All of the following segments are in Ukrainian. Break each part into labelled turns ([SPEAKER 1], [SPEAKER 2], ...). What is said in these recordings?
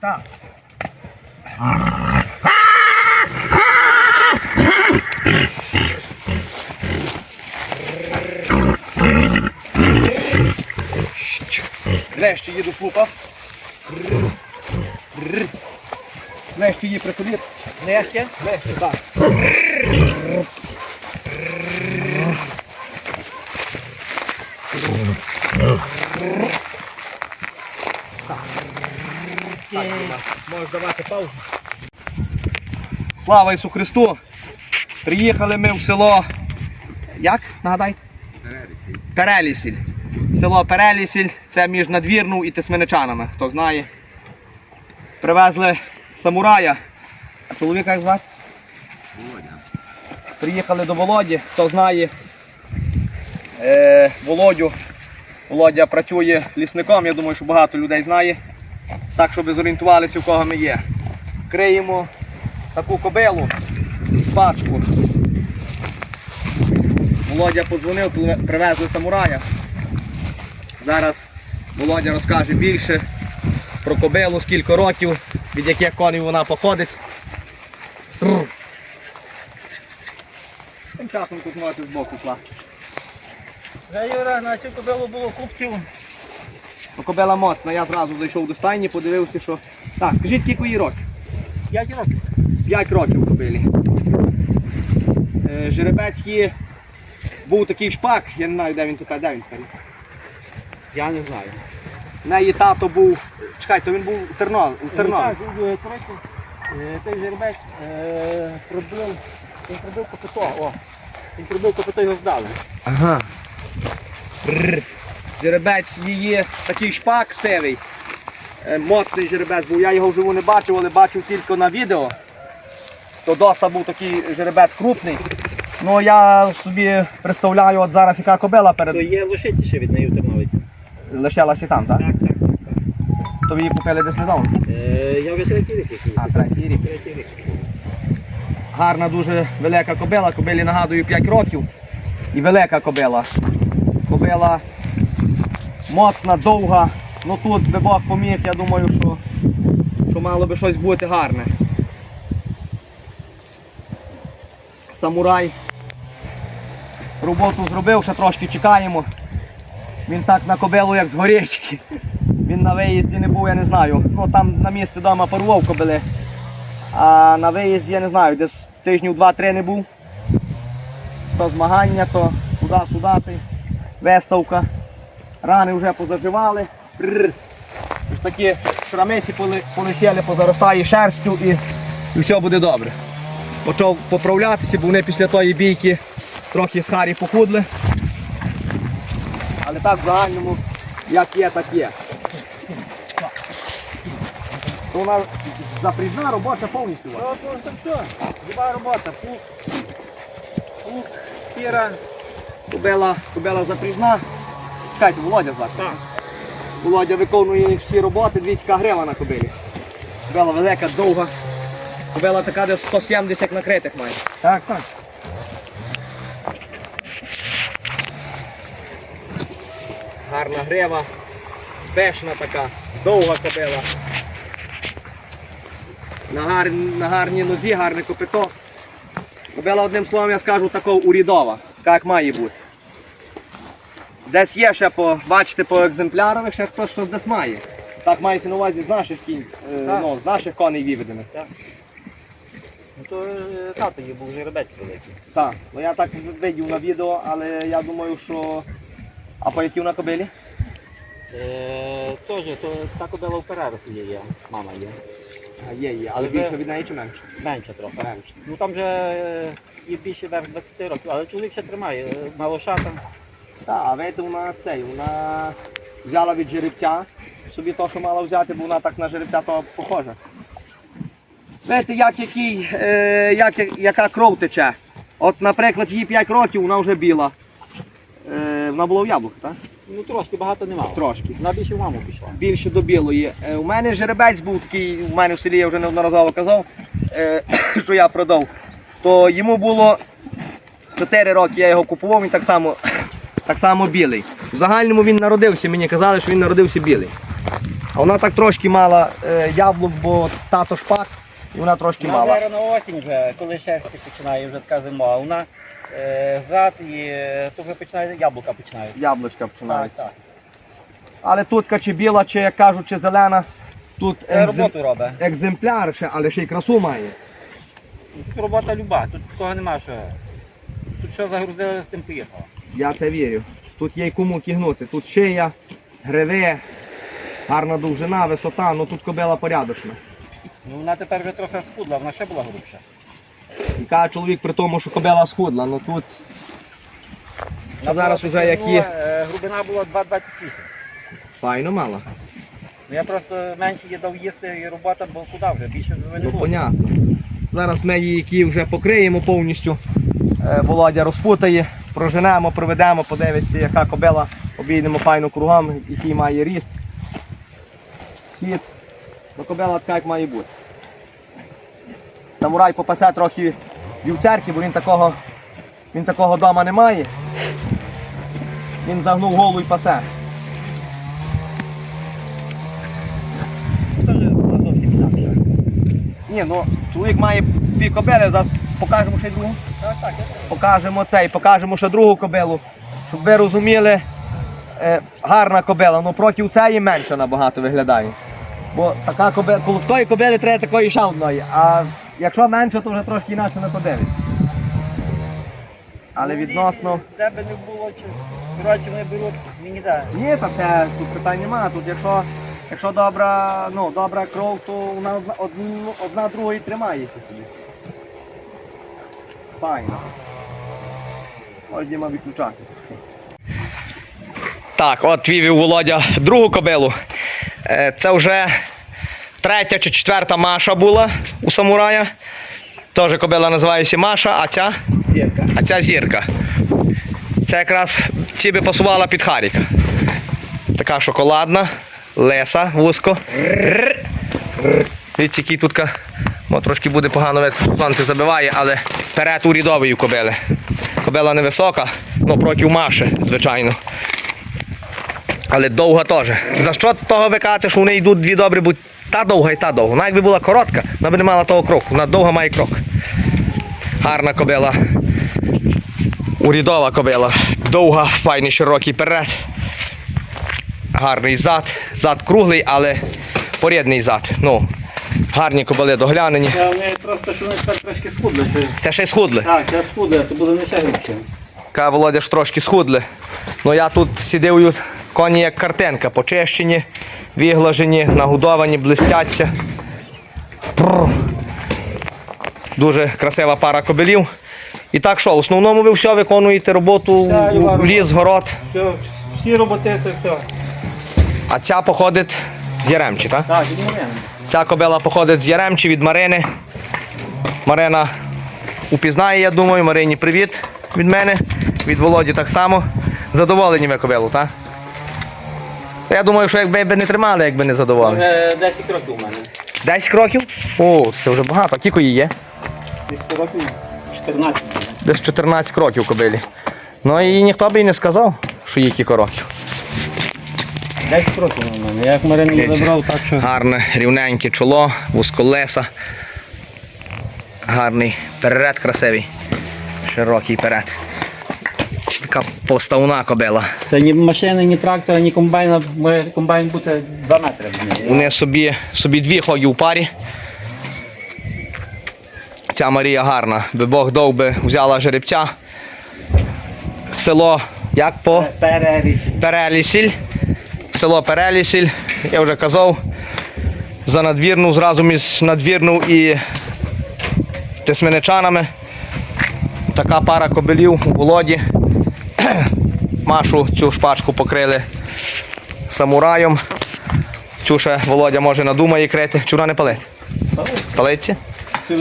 [SPEAKER 1] Так. Лещі їду флупа. Лещі її приходить. Лещі? Лещі, так. Можеш давати паузу. Слава Ісу Христу! Приїхали ми в село. Як? Нагадай? Перелісіль. Перелісіль. Село Перелісіль, це між Надвірну і Тисменичанами, хто знає. Привезли самурая. А чоловіка як звати? Володя. Приїхали до Володі, хто знає. Е, Володю. Володя працює лісником, я думаю, що багато людей знає. Так, щоб зорієнтувалися, у кого ми є. Криємо таку кобилу, пачку. Володя подзвонив, привезли самурая. Зараз Володя розкаже більше про кобилу, скільки років, від яких коней вона походить. Тим часом тут можете з боку класти.
[SPEAKER 2] Вже Юра, на цю кобилу було купців.
[SPEAKER 1] Ну, Кобила моцна, я зразу зайшов до стайні, подивився, що. Так, скажіть, скільки їй років?
[SPEAKER 2] 5 років.
[SPEAKER 1] 5 років кобилі. Е, Жеребець її був такий шпак, я не знаю, де він тепер, де він тепер.
[SPEAKER 2] Я не знаю.
[SPEAKER 1] В неї тато був. Чекай, то він був у Тернові. У Тернові.
[SPEAKER 2] Так, той жеребець е, пробив, він пробив копито, о. Він пробив копито його здали.
[SPEAKER 1] Ага. Жеребець її такий шпак сивий. Е, Моцний жеребець був. Я його вживу не бачив, але бачив тільки на відео. То доста був такий жеребець крупний. Ну я собі представляю, от зараз яка кобила
[SPEAKER 2] То є лошиці ще від неї в Терновиці.
[SPEAKER 1] лишилася там, так?
[SPEAKER 2] Так, так, так.
[SPEAKER 1] То ви її купили десь недавно.
[SPEAKER 2] Е, я вже третій рік.
[SPEAKER 1] А, третій рік.
[SPEAKER 2] Третій рік.
[SPEAKER 1] Гарна, дуже велика кобила. Кобилі нагадую 5 років. І велика кобила. Кобила моцна, довга. Ну тут би Бог поміг, я думаю, що, що мало би щось бути гарне. Самурай. Роботу зробив, ще трошки чекаємо. Він так на кобилу, як з горічки. Він на виїзді не був, я не знаю. Ну там на місці вдома порвав кобили. А на виїзді я не знаю, десь тижнів два-три не був. То змагання, то туди-сюди, ти, виставка. Рани вже позаживали. Ось такі шрамисі полетіли, позаростає шерстю і, і все буде добре. Почав поправлятися, бо вони після тої бійки трохи з Харі похудли. Але так в загальному, як є, так є. То нас запріжна робоча повністю.
[SPEAKER 2] Люба робота. Пук, пук, піра.
[SPEAKER 1] Кобила, кобила запріжна. Чекайте, Володя звати.
[SPEAKER 2] Так.
[SPEAKER 1] Володя виконує всі роботи, двічка грива на кобилі. Кобила велика, довга. Кобила така десь 170 накритих має.
[SPEAKER 2] Так, так.
[SPEAKER 1] Гарна грива, пешна така, довга кобила. На, гар... на гарній нозі, гарне копито. Кобила, одним словом, я скажу, такого урідова, як має бути. Десь є ще по, бачите, по екземплярових, ще хтось щось десь має. Так мається на увазі з наших кінь, е,
[SPEAKER 2] Так.
[SPEAKER 1] ну, з наших коней виведених.
[SPEAKER 2] Ну то е, тато її був жеребець великий.
[SPEAKER 1] Так, ну я так видів на відео, але я думаю, що. А по якій на кобилі?
[SPEAKER 2] Е, Теж, то та кобила в перерві є, мама є.
[SPEAKER 1] А є, є, але
[SPEAKER 2] Вже-
[SPEAKER 1] більше від неї чи менше?
[SPEAKER 2] Менше трохи. Менше. Ну там вже е, є більше верх 20 років, але чоловік ще тримає. е, Малошата.
[SPEAKER 1] Так, а видите, вона цей, вона взяла від жеребця, собі то, що мала взяти, бо вона так на жеребця то похожа. Видите, як, який, е, як, яка кров тече. От, наприклад, їй 5 років, вона вже біла. Е, вона була в яблуку, так?
[SPEAKER 2] Ну трошки багато немає.
[SPEAKER 1] Трошки.
[SPEAKER 2] Вона більше в маму пішла.
[SPEAKER 1] більше до білої. Е, У мене жеребець був такий, у мене в селі я вже неодноразово казав, е, що я продав. То йому було 4 роки, я його купував, він так само, так само білий. В загальному він народився, мені казали, що він народився білий. А вона так трошки мала е, яблук, бо тато шпак, і вона трошки
[SPEAKER 2] Вона
[SPEAKER 1] мала.
[SPEAKER 2] на осінь вже, коли шерсті починає, вже така зима, а вона е, зад і е, то вже починає яблука починають.
[SPEAKER 1] Яблучка починаються.
[SPEAKER 2] так.
[SPEAKER 1] Але тут чи біла, чи як кажуть, чи зелена, тут
[SPEAKER 2] Це
[SPEAKER 1] екзем-
[SPEAKER 2] роботу робить.
[SPEAKER 1] екземпляр ще, але ще й красу має.
[SPEAKER 2] Тут робота люба, тут такого нема що. Тут що загрузили, з тим поїхало.
[SPEAKER 1] Я це вірю. Тут є й кому кігнути. Тут шия, гриве, гарна довжина, висота, ну тут кобила порядочна.
[SPEAKER 2] Ну вона тепер вже трохи схудла, вона ще була грубша.
[SPEAKER 1] І каже чоловік при тому, що кобила схудла, ну тут
[SPEAKER 2] Вона
[SPEAKER 1] зараз
[SPEAKER 2] була
[SPEAKER 1] уже як
[SPEAKER 2] таки,
[SPEAKER 1] є.
[SPEAKER 2] ну, е, Глибина була 2,28.
[SPEAKER 1] файно мала.
[SPEAKER 2] Ну, Я просто менше їй дав їсти і робота, бо куди вже, більше вже не
[SPEAKER 1] Ну
[SPEAKER 2] було.
[SPEAKER 1] понятно. Зараз ми її які вже покриємо повністю. Е, Володя розпутає, проженемо, проведемо, подивиться, яка кобила, обійдемо файно кругом, який має ріст. Хід. Ну кобила така, як має бути. Самурай попасе трохи вівцерки, бо він такого, він такого дома не має. Він загнув голову і пасе. Ні, ну чоловік має дві кобили, зараз покажемо ще й другу.
[SPEAKER 2] Так, так,
[SPEAKER 1] покажемо цей, покажемо ще другу кобилу, щоб ви розуміли, е, гарна кобила, ну проти цієї менше набагато виглядає. Бо така кобила, коло такої кобили треба такої ще одної, а якщо менше, то вже трошки інакше не подивиться. Але відносно.
[SPEAKER 2] Де би не було, чи коротше вони беруть, мені да.
[SPEAKER 1] Ні, та це тут питань немає. Тут якщо, якщо добра, ну, добра кров, то вона одна, одна другої тримається собі. Файно. Можна виключати. Так, от вівів Володя другу кобилу. Е, Це вже третя чи четверта Маша була у самурая. Теж кобила називається Маша, а ця?
[SPEAKER 2] Зірка.
[SPEAKER 1] А ця зірка. Це якраз ці би пасувала під Харіка. Така шоколадна, леса, вузько. Дивіться, який тут мо трошки буде погано видно, що сонце забиває, але перед у кобили. Кобила невисока, ну проти Маші, звичайно. Але довга теж. За що того викати, що вони йдуть дві добрі, бо та довга і та довга. Вона якби була коротка, вона б не мала того кроку. Вона довга має крок. Гарна кобила. Урідова кобила. Довга, файний широкий перед. Гарний зад. Зад круглий, але порідний зад. Ну, гарні кобили доглянені.
[SPEAKER 2] Я в неї просто, що вони тепер трошки схудли.
[SPEAKER 1] Це ще й схудли.
[SPEAKER 2] Так, я схудли, то буде не ще.
[SPEAKER 1] Каже, Володя ж трошки схудли. Ну я тут сидив коні як картинка, почищені, виглажені, нагодовані, блистяться. Пррр. Дуже красива пара кобилів. І так що, в основному ви все виконуєте роботу в ліс, город,
[SPEAKER 2] Все, всі роботи це все.
[SPEAKER 1] а ця походить з Яремчі, так?
[SPEAKER 2] Так, від мене.
[SPEAKER 1] Ця кобила походить з Яремчі від Марини. Марина упізнає, я думаю. Марині привіт від мене, від Володі так само. Задоволені ви кобилу, так? Я думаю, що якби не тримали, якби не задоволені.
[SPEAKER 2] 10 років у мене.
[SPEAKER 1] 10 кроків? О, це вже багато. А Кілько її є?
[SPEAKER 2] 10 років 14.
[SPEAKER 1] Десь 14 кроків кобилі. Ну і ніхто б і не сказав, що їй кілька років.
[SPEAKER 2] 10 років у мене. Як Марину
[SPEAKER 1] Дивіться.
[SPEAKER 2] забрав, так що.
[SPEAKER 1] Гарне рівненьке чоло, вузколеса. Гарний перед красивий. Широкий перед. Така поставна кобила.
[SPEAKER 2] Це ні машини, ні трактора, ні комбайна. Має комбайн бути 2 метри. в неї.
[SPEAKER 1] Вони собі, собі дві ходять у парі. Ця Марія гарна. Би Бог дов би взяла жеребця. Село як по
[SPEAKER 2] Переріч.
[SPEAKER 1] Перелісіль. Село Перелісіль. Я вже казав. За надвірну, зразу між надвірну і тисменичанами. Така пара кобилів у Володі. Машу цю шпачку покрили самураєм. Цю ще Володя може надумає крити. Чура не палить. Палиться?
[SPEAKER 2] Ти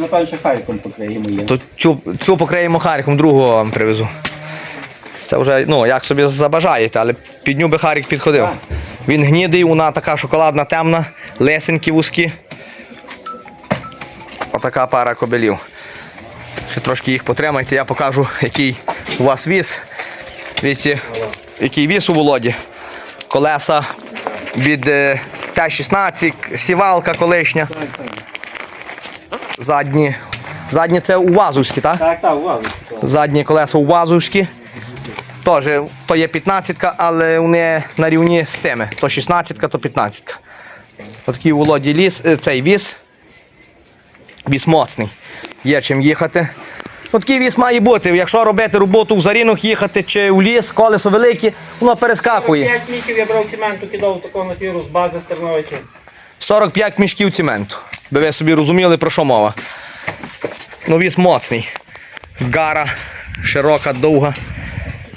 [SPEAKER 2] напевно ще покриємо її.
[SPEAKER 1] То цю, цю покриємо хариком, другого вам привезу. Це вже, ну, як собі забажаєте, але під ню би харик підходив. Він гнідий, вона така шоколадна, темна, лесенькі вузькі. Отака пара кобелів. Ще трошки їх потримайте, я покажу, який у вас віз. Дивіться, який віз у Володі. Колеса від е, Т-16, сівалка колишня. Задні. Задні це УАЗовські, так?
[SPEAKER 2] Так, так, увагу.
[SPEAKER 1] Задні колеса УАЗовські. Теж то є 15, але вони на рівні з тими. То 16, то 15. Отакий у ліс, е, цей віз. Віз моцний. Є чим їхати. Такий віз має бути. Якщо робити роботу в зарінок їхати чи в ліс, колесо велике, воно перескакує.
[SPEAKER 2] 5 місяців я брав цементу, кидав такого на фіру з бази з Терновича.
[SPEAKER 1] 45 мішків цементу. Би ви собі розуміли, про що мова. Ну, віз моцний. Гара широка, довга.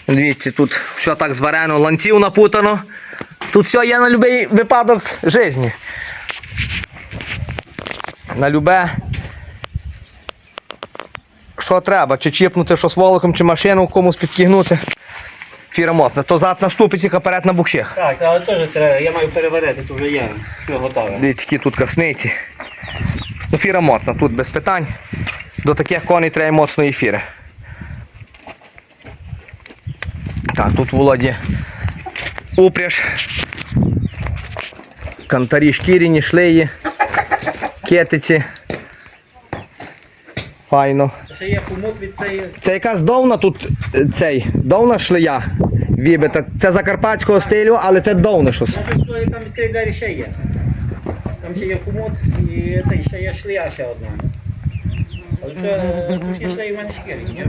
[SPEAKER 1] Дивіться, тут все так зварено, ланців напутано. Тут все є на будь-який випадок житті. На любе. Що треба, чи чіпнути що з волоком, чи машину комусь підкигнути. Фіра моцна. То зад на ступиці, а перед на букших.
[SPEAKER 2] Так, але теж треба, я маю переварити, то вже є. Все готове.
[SPEAKER 1] Дивіться, які тут касниці. Ну, фіра моцна, тут без питань. До таких коней треба моцної фіри. Так, тут в Володі упряж. Кантарі шкіряні, шлеї, кетиці. Файно.
[SPEAKER 2] Ще є хомут від цієї.
[SPEAKER 1] Це якась довна тут е, цей, довна шлея вібита. Це закарпатського стилю, але це довне щось.
[SPEAKER 2] Там відкрий двері ще є. Там ще є хомут і це ще є шлія ще одна. Але це є шлеї в мене шкірі, ні.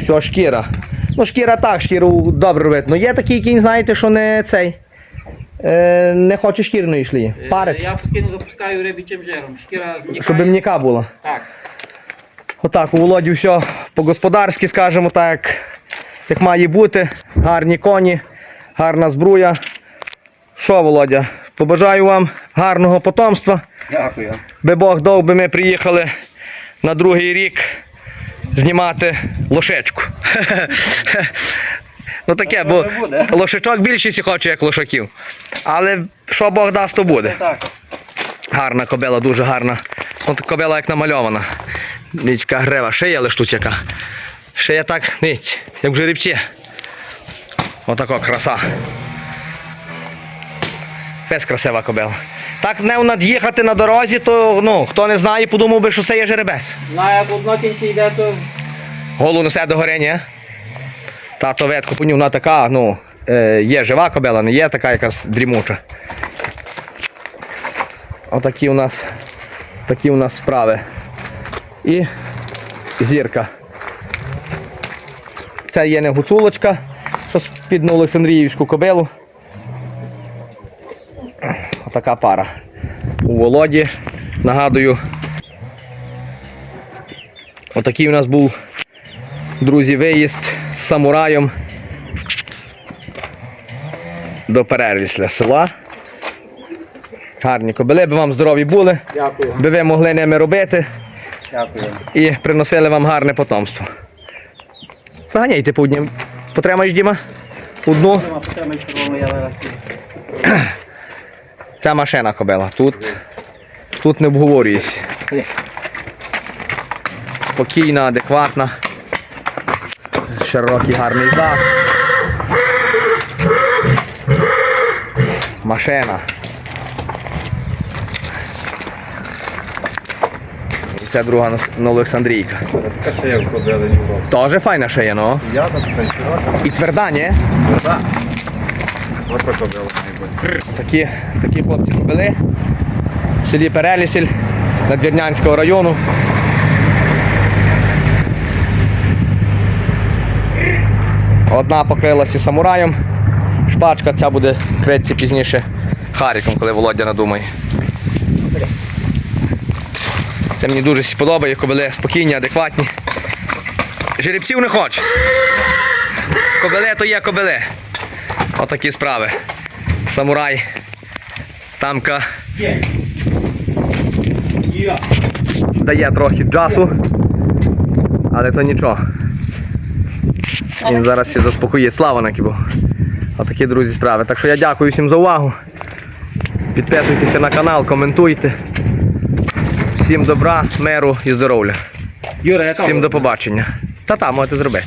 [SPEAKER 1] Все, шкіра. Ну, шкіра так, шкіру добре видно. Є такий кінь, знаєте, що не цей. Е, не хоче шкірної шлії.
[SPEAKER 2] Е,
[SPEAKER 1] Парить.
[SPEAKER 2] Я постійно запускаю рибічим жиром. Шкіра зникає.
[SPEAKER 1] Щоб м'яка була.
[SPEAKER 2] Так.
[SPEAKER 1] Отак, у Володі все по-господарськи, скажімо так, як має бути. Гарні коні, гарна збруя. Що, Володя? Побажаю вам гарного потомства.
[SPEAKER 2] Дякую.
[SPEAKER 1] Би Бог дав, би ми приїхали на другий рік знімати лошечку. Ну таке, бо лошачок більшість хоче, як лошаків. Але що Бог дасть, то буде. Гарна кобила, дуже гарна. Та кобила як намальована. Дивіться, грева, шия лиш тут яка. Шия так, дивіться, як в жеребці. Отако краса. Пес красива кобила. Так не над'їхати на дорозі, то ну, хто не знає, подумав би, що це є жеребець.
[SPEAKER 2] На як одно кінці йде, то
[SPEAKER 1] Голову несе до гори, ні? Тато ветку понів, вона така, ну, е, є жива кобила, не є така якась дрімуча. Отакі у нас, такі у нас справи. І зірка. Це є не гуцулочка, що під Олександріївську кобилу. Отака пара. У Володі, нагадую, отакий у нас був Друзі, виїзд з самураєм до перервісля села. Гарні кобили, би вам здорові були,
[SPEAKER 2] дякую.
[SPEAKER 1] би ви могли ними робити
[SPEAKER 2] Дякую.
[SPEAKER 1] і приносили вам гарне потомство. Заганяйте по однім. Потримаєш, Діма? Одну. Ця машина кобила. Тут, тут не обговорюється. Спокійна, адекватна. Широкий гарний зад. Машина. І це друга Олександрійка.
[SPEAKER 3] Така ще є входили Європу.
[SPEAKER 1] Тоже файна шия, ну.
[SPEAKER 3] Я так.
[SPEAKER 1] І тверда, ні?
[SPEAKER 3] Так. Ось має бути.
[SPEAKER 1] Такі, такі хлопці кобили. В селі Перелісіль Надвірнянського району. Одна покрилася самураєм. Шпачка ця буде критися пізніше Харіком, коли Володя надумає. Це мені дуже сподобає, кобили спокійні, адекватні. Жеребців не хочуть. Кобили то є кобили. Отакі справи. Самурай. Тамка дає трохи джасу, але то нічого. Він зараз всі заспокоїть. Слава на кібо. Отакі друзі справи. Так що я дякую всім за увагу. Підписуйтеся на канал, коментуйте. Всім добра, миру і здоров'я. Всім до побачення. Та-та, можете зробити.